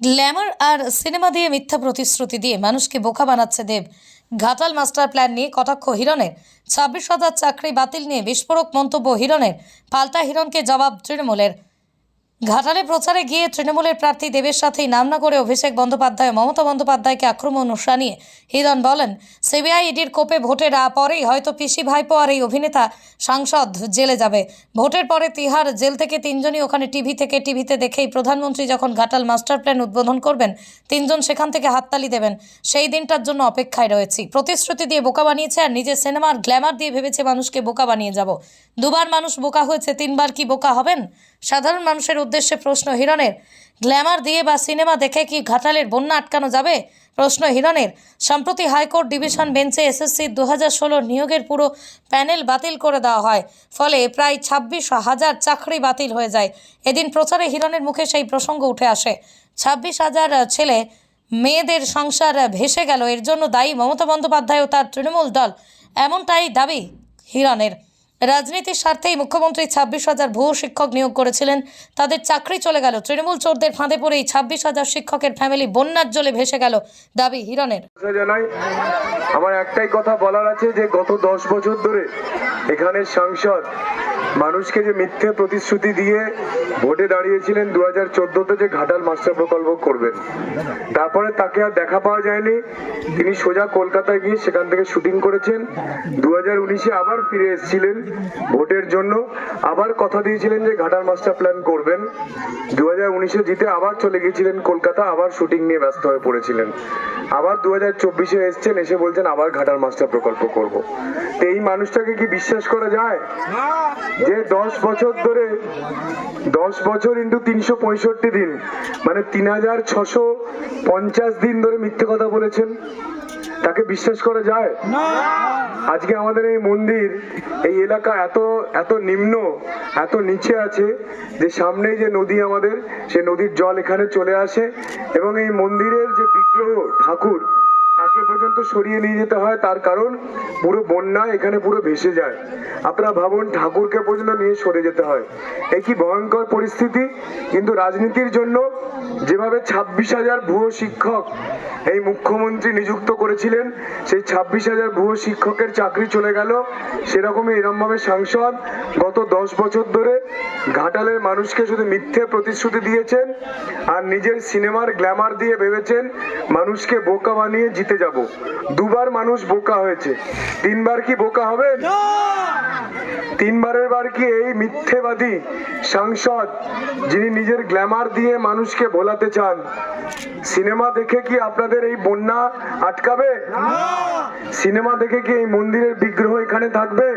Glamour আর cinema দিয়ে মিথ্যা প্রতিশ্রুতি দিয়ে মানুষকে বোকা বানাচ্ছে দেব। ঘাটাল মাস্টার প্ল্যান নিয়ে কটাক্ষ হিরণের। ছাব্বিশ হাজার চাকরি বাতিল নিয়ে বিস্ফোরক মন্তব্য হিরণের। পাল্টা হিরণকে জবাব তৃণমূলের। ঘাটালে প্রচারে গিয়ে তৃণমূলের প্রার্থী দেবের সাথেই নাম না করে অভিষেক বন্দ্যোপাধ্যায় মমতা বন্দ্যোপাধ্যায়কে আক্রমণ শানিয়ে হিরণ বলেন, সিবিআই ইডির কোপে ভোটের পরেই হয়তো পিসি ভাইপো আর এই অভিনেতা সাংসদ জেলে যাবে। ভোটের পরে তিহার জেল থেকে তিনজনই ওখানে টিভি থেকে টিভিতে দেখেই প্রধানমন্ত্রী যখন ঘাটাল মাস্টার প্ল্যান উদ্বোধন করবেন, তিনজন সেখান থেকে হাততালি দেবেন। সেই দিনটার জন্য অপেক্ষায় রয়েছি। প্রতিশ্রুতি দিয়ে বোকা বানিয়েছে আর নিজের সিনেমার গ্ল্যামার দিয়ে ভেবেছে মানুষকে বোকা বানিয়ে যাব। দুবার মানুষ বোকা হয়েছে, তিনবার কি বোকা হবেন? সাধারণ মানুষের উদ্দেশ্যে প্রশ্ন হিরণের। গ্ল্যামার দিয়ে বা সিনেমা দেখে কি ঘাটালের বন্যা আটকানো যাবে? প্রশ্ন হিরণের। সম্প্রতি হাইকোর্ট ডিভিশন বেঞ্চে এসএসসি দু হাজার নিয়োগের পুরো প্যানেল বাতিল করে দেওয়া হয়। ফলে প্রায় ছাব্বিশ হাজার চাকরি বাতিল হয়ে যায়। এদিন প্রচারে হিরণের মুখে সেই প্রসঙ্গ উঠে আসে। ছাব্বিশ হাজার ছেলে মেয়েদের সংসার ভেসে গেল। এর জন্য দায়ী মমতা বন্দ্যোপাধ্যায় ও তার তৃণমূল দল। এমনটাই দাবি হিরণের। রাজনীতির স্বার্থেই মুখ্যমন্ত্রী ছাব্বিশ হাজার ভুয়ো শিক্ষক নিয়োগ করেছিলেন। তাদের চাকরি চলে গেল। তৃণমূল চোরদের ফাঁদে পড়েই ছাব্বিশ হাজার শিক্ষকের ফ্যামিলি বন্যার জলে ভেসে গেল দাবি হিরণের। আমার একটাই কথা বলার আছে যে, গত দশ বছর ধরে এখানে সাংসদ মানুষকে যে মিথ্যে প্রতিশ্রুতি দিয়ে ভোটে দাঁড়িয়েছিলেন দু হাজার চোদ্দতে যে ঘাটাল মাস্টার প্রকল্প করবেন। তারপরে তাকে আর দেখা পাওয়া যায়নি। তিনি সোজা কলকাতায় গিয়ে সেখান থেকে শুটিং করেছেন। দু হাজার উনিশে আবার ফিরে এসেছিলেন ভোটের জন্য। আবার কথা দিয়েছিলেন যে ঘাটাল মাস্টার প্ল্যান করবেন। দু হাজার উনিশে জিতে আবার চলে গিয়েছিলেন কলকাতা, আবার শুটিং নিয়ে ব্যস্ত হয়ে পড়েছিলেন। আবার দু হাজার চব্বিশে এসছেন, এসে বলছেন আবার ঘাটাল মাস্টার প্রকল্প করব। তো এই মানুষটাকে কি বিশ্বাস করা যায়? যে দশ বছর ধরে দশ বছর ইন্টু তিনশো পঁয়ষট্টি দিন মানে তিন হাজার ছশো পঞ্চাশ দিন ধরে মিথ্যে কথা বলেছেন তাকে বিশ্বাস করা যায়? আজকে আমাদের এই মন্দির এই এলাকা এত এত নিম্ন এত নিচে আছে যে সামনেই যে নদী আমাদের সে নদীর জল এখানে চলে আসে এবং এই মন্দিরের যে বিগ্রহ ঠাকুর তাকে পর্যন্ত সরিয়ে নিয়ে যেতে হয়, তার কারণ পুরো বন্যা এখানে পুরো ভেসে যায়। আপনারা ভাবুন, ঠাকুরকে পর্যন্ত নিয়ে সরে যেতে হয়। কি ভয়ঙ্কর পরিস্থিতি, কিন্তু রাজনীতির জন্য যেভাবে ছাব্বিশ হাজার ভুয়ো শিক্ষক এই মুখ্যমন্ত্রী নিযুক্ত করেছিলেন, সেই ছাব্বিশ হাজার ভুয়ো শিক্ষকের চাকরি চলে গেল। সেরকমই এরমভাবে সাংসদ গত দশ বছর ধরে ঘাটালের মানুষকে শুধু মিথ্যে প্রতিশ্রুতি দিয়েছেন আর নিজের সিনেমার গ্ল্যামার দিয়ে ভেবেছেন মানুষকে বোকা বানিয়ে জিতে যাব। দুবার মানুষ বোকা হয়েছে। তিনবার কি বোকা হবে? তিনবারের বার কি এই মিথ্যেবাদী সাংসদ, যিনি নিজের গ্ল্যামার দিয়ে মানুষকে ভোলাতে চান, সিনেমা দেখে কি আপনাদের এই বন্যা আটকাবে? সিনেমা দেখে কি এই মন্দিরের বিগ্রহ এখানে থাকবে?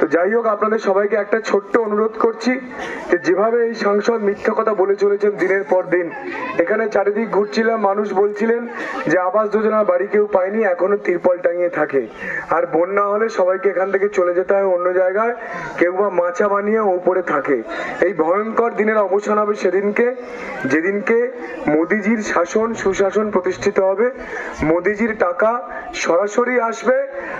তো যাই হোক, আপনাদের সবাইকে একটা ছোট্ট অনুরোধ করছি যে যেভাবে এই সাংসদ মিথ্যা কথা বলে চলেছেন দিনের পর দিন, এখানে চারিদিক ঘুরছিলাম, মানুষ বলছিলেন যে আবাস যোজনা বাড়ি কেউ পায়নি, এখনও তিরপল টাঙিয়ে থাকে। আর বন্যা হলে সবাইকে এখান থেকে চলে যেতে হয় অন্য জায়গায়, কেউ বা মাচা বানিয়ে ওপরে থাকে। এই ভয়ঙ্কর দিনের অবসান হবে সেদিনকে, যেদিনকে মোদিজির শাসন, সুশাসন প্রতিষ্ঠিত হবে। মোদিজির টাকা সরাসরি আসবে,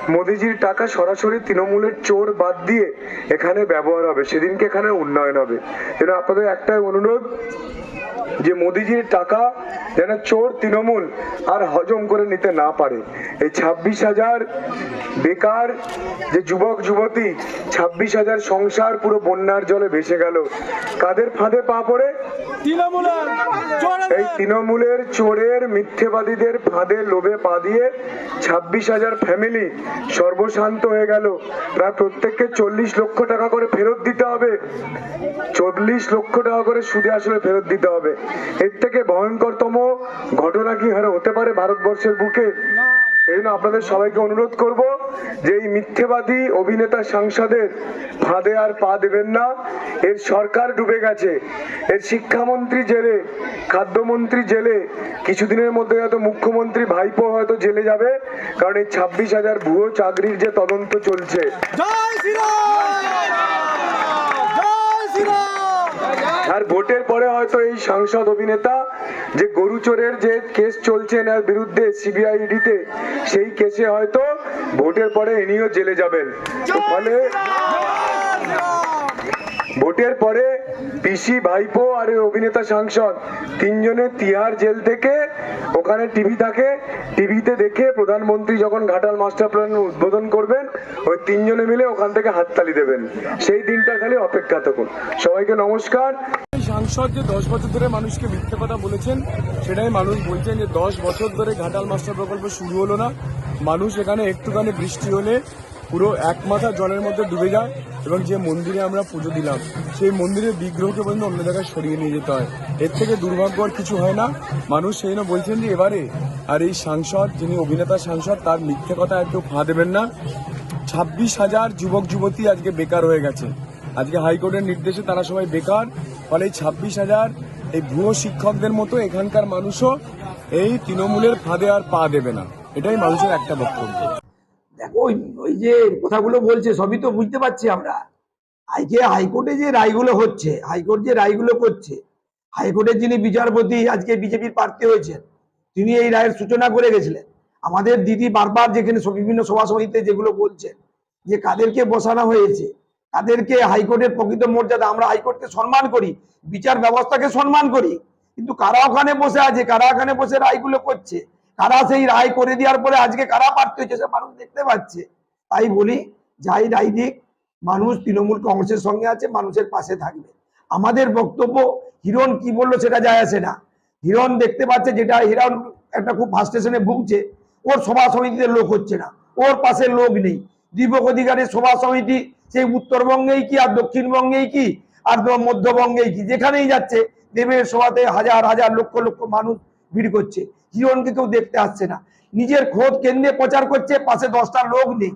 মোদিজির টাকা সরাসরি তৃণমূলের চোর বাদ দিয়ে এখানে ব্যবহার হবে। সেদিনকে এখানে উন্নয়ন হবে। যেন আপনাদের একটাই অনুরোধ যে মোদিজির টাকা যেন চোর, তৃণমূল আর হজম করে নিতে না পারে। এই ছাব্বিশ হাজার বেকার যে যুবক যুবতী ছাব্বিশ হাজার সংসার পুরো বন্যার জলে ভেসে গেল। কাদের ফাঁদে পা পড়ে? এই তৃণমূলের চোরের মিথ্যেবাদীদের ফাঁদে লোভে পা দিয়ে ছাব্বিশ হাজার ফ্যামিলি সর্বশান্ত হয়ে গেল। প্রায় প্রত্যেককে চল্লিশ লক্ষ টাকা করে ফেরত দিতে হবে। চল্লিশ লক্ষ টাকা করে সুদে আসলে ফেরত দিতে হবে। এর থেকে ভয়ঙ্করতম ঘটনা কি হতে পারে ভারতবর্ষের বুকে? এই জন্য আপনাদের সবাইকে অনুরোধ করব যে এই মিথ্যেবাদী অভিনেতা সাংসদের ফাঁদে আর পা দেবেন না এর সরকার ডুবে গেছে। এর শিক্ষামন্ত্রী জেলে খাদ্যমন্ত্রী জেলে কিছুদিনের মধ্যে হয়তো মুখ্যমন্ত্রী ভাইপো হয়তো জেলে যাবে কারণ এই ছাব্বিশ হাজার ভুয়ো চাকরির যে তদন্ত চলছে। আর ভোটের পরে হয়তো এই সাংসদ অভিনেতা যে গরু চোরের যে কেস চলছে এনার বিরুদ্ধে সিবিআই ইডিতে সেই কেসে হয়তো ভোটের পরে ইনিও জেলে যাবেন। ফলে ভোটের পরে পিসি ভাইপো আর অভিনেতা সাংসদ তিনজনে তিহার জেল থেকে ওখানে টিভি থাকে। টিভিতে দেখে প্রধানমন্ত্রী যখন ঘাটাল মাস্টার প্ল্যান উদ্বোধন করবেন ওই তিনজনে মিলে ওখান থেকে হাততালি দেবেন। সেই দিনটা খালি অপেক্ষা থাকুন সবাইকে নমস্কার। সাংসদ যে দশ বছর ধরে মানুষকে মিথ্যে কথা বলেছেন, সেটাই মানুষ বলছেন যে দশ বছর ধরে ঘাটাল মাস্টার প্রকল্প শুরু হলো না। মানুষ এখানে একটুখানি বৃষ্টি হলে পুরো এক মাথা জলের মধ্যে ডুবে যায় এবং যে মন্দিরে আমরা পুজো দিলাম, সেই মন্দিরের বিগ্রহকে পর্যন্ত অন্য জায়গায় সরিয়ে নিয়ে যেতে হয়। এর থেকে দুর্ভাগ্য আর কিছু হয় না। মানুষ সেই জন্য বলছেন যে এবারে আর এই সাংসদ, যিনি অভিনেতা সাংসদ, তার মিথ্যে কথা একটু ফা দেবেন না। ছাব্বিশ হাজার যুবক যুবতী আজকে বেকার হয়ে গেছে। আজকে হাইকোর্টের নির্দেশে তারা সবাই বেকার। ফলে ছাব্বিশ হাজার এই ভুয়ো শিক্ষকদের মতো এখানকার মানুষও এই তৃণমূলের ফাঁদে আর পা দেবে না। এটাই মানুষের একটা বক্তব্য। দেখো, ওই ওই যে কথাগুলো বলছে, সবই তো বুঝতে পারছি আমরা। আজকে হাইকোর্টে যে রায়গুলো হচ্ছে, হাইকোর্ট যে রায়গুলো করছে, হাইকোর্টের যিনি বিচারপতি, আজকে বিজেপির প্রার্থী হয়েছেন, তিনি এই রায়ের সূচনা করে গেছিলেন। আমাদের দিদি বারবার যেখানে বিভিন্ন সভা সমিতিতে যেগুলো বলছেন, যে কাদেরকে বসানো হয়েছে তাদেরকে হাইকোর্টের প্রকৃত মর্যাদা আমরা হাইকোর্টকে সম্মান করি, বিচার ব্যবস্থাকে সম্মান করি। কিন্তু কারা ওখানে বসে আছে? কারা ওখানে বসে রায়গুলো করছে? কারা সেই রায় করে দেওয়ার পরে আজকে কারা প্রার্থী হয়েছে সে মানুষ দেখতে পাচ্ছে? তাই বলি, যাই রায় দিক, মানুষ তৃণমূল কংগ্রেসের সঙ্গে আছে, মানুষের পাশে থাকবে। আমাদের বক্তব্য, হিরণ কি বলল সেটা যায় আসে না। হিরণ দেখতে পাচ্ছে যেটা, হিরণ একটা খুব ফার্স্টেশনে ভুগছে, ওর সভা সমিতিতে লোক হচ্ছে না। ওর পাশে লোক নেই। দীপক অধিকারের সভা সমিতি সেই উত্তরবঙ্গেই কি, আর দক্ষিণবঙ্গেই কি, আর মধ্যবঙ্গেই কি? যেখানেই যাচ্ছে, দেবের সভাতে হাজার হাজার, লক্ষ লক্ষ মানুষ ভিড় করছে। হিরণকে কেউ দেখতে আসছে না। নিজের খোঁজ কেন্দ্রে প্রচার করছে, পাশে দশটা লোক নেই।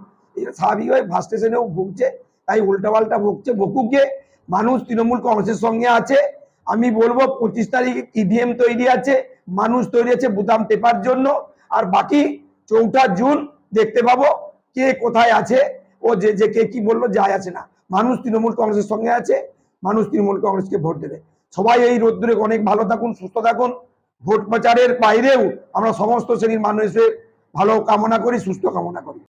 স্বাভাবিক হয়ে ফার্স্ট স্টেশনেও ভুগছে, তাই উল্টাপাল্টা ভুগছে বকুকে মানুষ তৃণমূল কংগ্রেসের সঙ্গে আছে। আমি বলব, পঁচিশ তারিখ ইভিএম তৈরি আছে, মানুষ তৈরি আছে বুতাম টেপার জন্য। আর বাকি চৌঠা জুন দেখতে পাবো, কে কোথায় আছে। ও যে যে কে কি বলল, যায় আছে না। মানুষ তৃণমূল কংগ্রেসের সঙ্গে আছে, মানুষ তৃণমূল কংগ্রেসকে ভোট দেবে। সবাই এই রোদ্দুরে অনেক ভালো থাকুন, সুস্থ থাকুন। ভোট প্রচারের বাইরেও আমরা সমস্ত শ্রেণির মানুষের ভালো কামনা করি, সুস্থ কামনা করি।